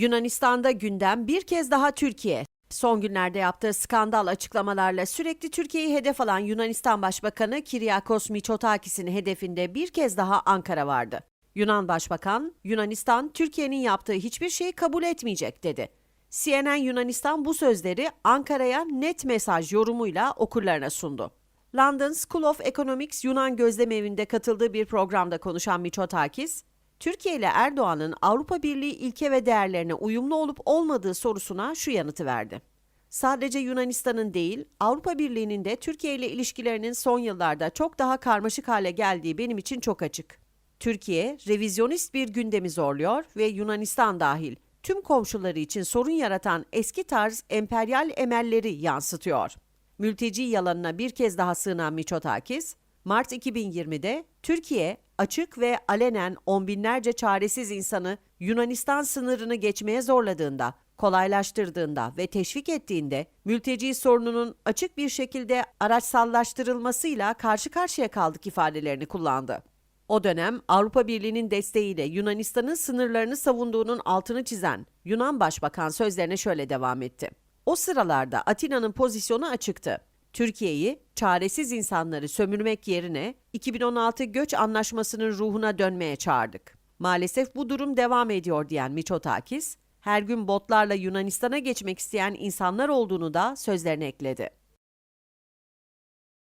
Yunanistan'da gündem bir kez daha Türkiye. Son günlerde yaptığı skandal açıklamalarla sürekli Türkiye'yi hedef alan Yunanistan Başbakanı Kyriakos Mitsotakis'in hedefinde bir kez daha Ankara vardı. Yunan Başbakan, Yunanistan Türkiye'nin yaptığı hiçbir şeyi kabul etmeyecek dedi. CNN Yunanistan bu sözleri Ankara'ya net mesaj yorumuyla okurlarına sundu. London School of Economics Yunan Gözlem Evi'nde katıldığı bir programda konuşan Mitsotakis, Türkiye ile Erdoğan'ın Avrupa Birliği ilke ve değerlerine uyumlu olup olmadığı sorusuna şu yanıtı verdi. Sadece Yunanistan'ın değil, Avrupa Birliği'nin de Türkiye ile ilişkilerinin son yıllarda çok daha karmaşık hale geldiği benim için çok açık. Türkiye, revizyonist bir gündemi zorluyor ve Yunanistan dahil tüm komşuları için sorun yaratan eski tarz emperyal emelleri yansıtıyor. Mülteci yalanına bir kez daha sığınan Miçotakis, Mart 2020'de Türkiye açık ve alenen on binlerce çaresiz insanı Yunanistan sınırını geçmeye zorladığında, kolaylaştırdığında ve teşvik ettiğinde mülteci sorununun açık bir şekilde araçsallaştırılmasıyla karşı karşıya kaldık ifadelerini kullandı. O dönem Avrupa Birliği'nin desteğiyle Yunanistan'ın sınırlarını savunduğunun altını çizen Yunan Başbakan sözlerine şöyle devam etti. O sıralarda Atina'nın pozisyonu açıktı. Türkiye'yi çaresiz insanları sömürmek yerine 2016 göç anlaşmasının ruhuna dönmeye çağırdık. Maalesef bu durum devam ediyor diyen Miçotakis, her gün botlarla Yunanistan'a geçmek isteyen insanlar olduğunu da sözlerine ekledi.